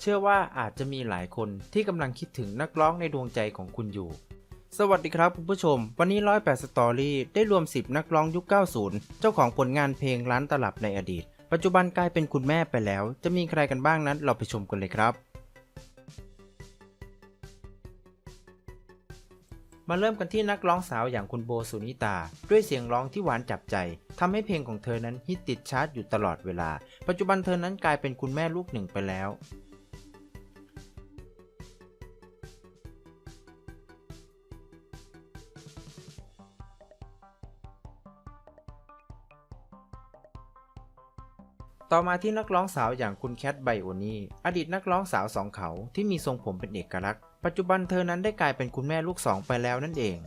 เชื่อว่าอาจจะมีหลายคนที่กำลังคิดถึงนักร้องในดวงใจของคุณอยู่ สวัสดีครับคุณผู้ชม วันนี้ร้อยแปดสตอรี่ได้รวม 10 นักร้องยุค 90 เจ้าของผลงานเพลงร้านตลับในอดีต ปัจจุบันกลายเป็นคุณแม่ไปแล้ว จะมีใครกันบ้างนั้นเราไปชมกันเลยครับ มาเริ่มกันที่นักร้องสาวอย่างคุณโบสุนิตา ด้วยเสียงร้องที่หวานจับใจทำให้เพลงของเธอนั้นฮิตติดชาร์ตอยู่ตลอดเวลา ปัจจุบันเธอนั้นกลายเป็นคุณแม่ลูกหนึ่งไปแล้ว ต่อมาที่นักร้องสาวอย่างคุณแคทไบโอนีอดีตนักร้องสาวสองเขาที่มีทรงผมเป็นเอกลักษณ์ ปัจจุบันเธอนั้นได้กลายเป็นคุณแม่ลูกสองไปแล้วนั่นเอง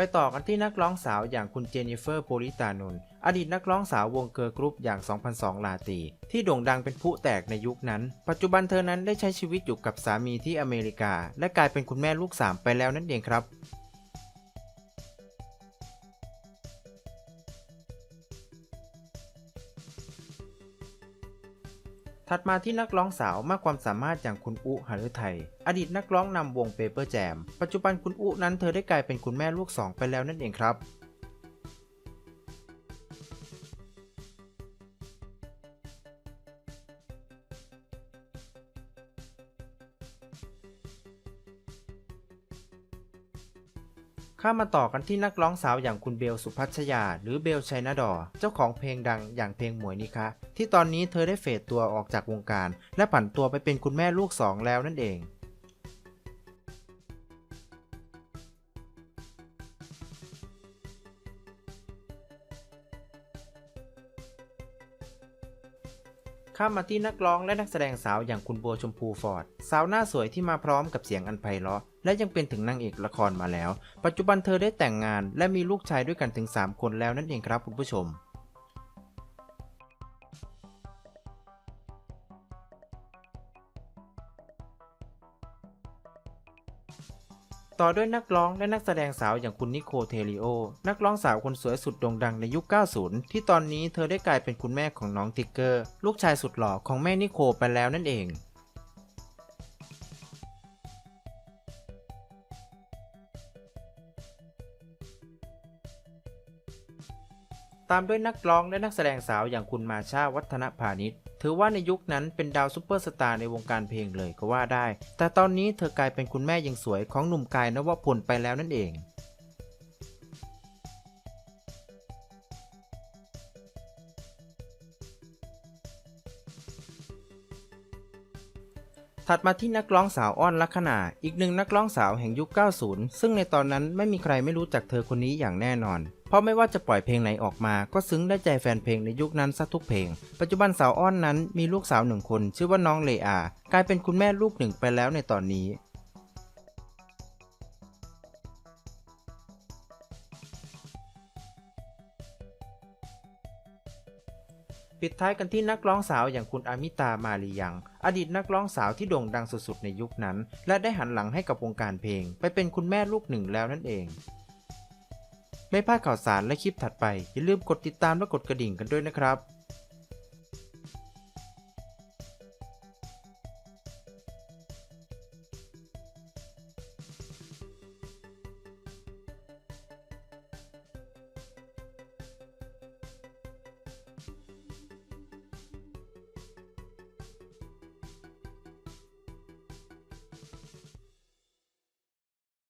ไปต่อกันที่นักร้องสาวอย่างคุณเจนิเฟอร์โพลิตานนท์อดีตนักร้องสาววงเกิร์ลกรุ๊ปอย่าง 2002 ลาตี ที่โด่งดังเป็นผู้แตกในยุคนั้น ปัจจุบันเธอนั้นได้ใช้ชีวิตอยู่กับสามีที่อเมริกา และกลายเป็นคุณแม่ลูกสามไปแล้วนั่นเองครับ ถัดมาที่นักร้องสาวมากความสามารถอย่างคุณอุหฤทัยอดีตนักร้องนำวงเปเปอร์แจม ปัจจุบันคุณอุนั้นเธอได้กลายเป็นคุณแม่ลูกสองไปแล้วนั่นเองครับ ข้ามาต่อกันที่นักร้องสาวอย่างคุณเบลสุพัชยา หรือเบลชัยนาดอ เจ้าของเพลงดังอย่างเพลงหมวยนิคะ ที่ตอนนี้เธอได้เฟดตัวออกจากวงการ และผันตัวไปเป็นคุณแม่ลูกสองแล้วนั่นเองข้ามมาที่นักร้องและนักแสดงสาวอย่างคุณโบชมพูฟอร์ด สาวหน้าสวยที่มาพร้อมกับเสียงอันไพเราะ และยังเป็นถึงนางเอกละครมาแล้ว ปัจจุบันเธอได้แต่งงานและมีลูกชายด้วยกันถึง 3 คนแล้วนั่นเองครับคุณผู้ชมต่อด้วยนักร้องและนักแสดงสาวอย่างคุณนิโคเทริโอ นักร้องสาวคนสวยสุดโด่งดังในยุค 90 ที่ตอนนี้เธอได้กลายเป็นคุณแม่ของน้องทิกเกอร์ ลูกชายสุดหล่อของแม่นิโคไปแล้วนั่นเอง ตามด้วยนักร้องและนักแสดงสาวอย่างคุณมาชาวัฒนพาณิชย์ถือว่าในยุคนั้นเป็นดาวซุปเปอร์สตาร์ในวงการเพลงเลยก็ว่าได้ แต่ตอนนี้เธอกลายเป็นคุณแม่ยังสวยของหนุ่มกายนวพลไปแล้วนั่นเอง ถัดมาที่นักร้องสาวอ้อนลักษณาอีกหนึ่งนักร้องสาวแห่งยุค 90 ซึ่งในตอนนั้นไม่มีใครไม่รู้จักเธอคนนี้อย่างแน่นอน เพราะไม่ว่าจะปล่อยเพลงไหนออกมา ก็ซึ้งได้ใจแฟนเพลงในยุคนั้นซะทุกเพลง ปัจจุบันสาวอ้อนนั้นมีลูกสาวหนึ่งคน ชื่อว่าน้องเลอา กลายเป็นคุณแม่ลูกหนึ่งไปแล้วในตอนนี้ ปิดท้ายกันที่นักร้องสาวอย่างคุณอามิตามาลียัง อดีตนักร้องสาวที่โด่งดังสุดๆในยุคนั้น และได้หันหลังให้กับวงการเพลง ไปเป็นคุณแม่ลูกหนึ่งแล้วนั่นเอง ไม่พลาดข่าวสารและคลิปถัดไป อย่าลืมกดติดตามและกดกระดิ่งกันด้วยนะครับ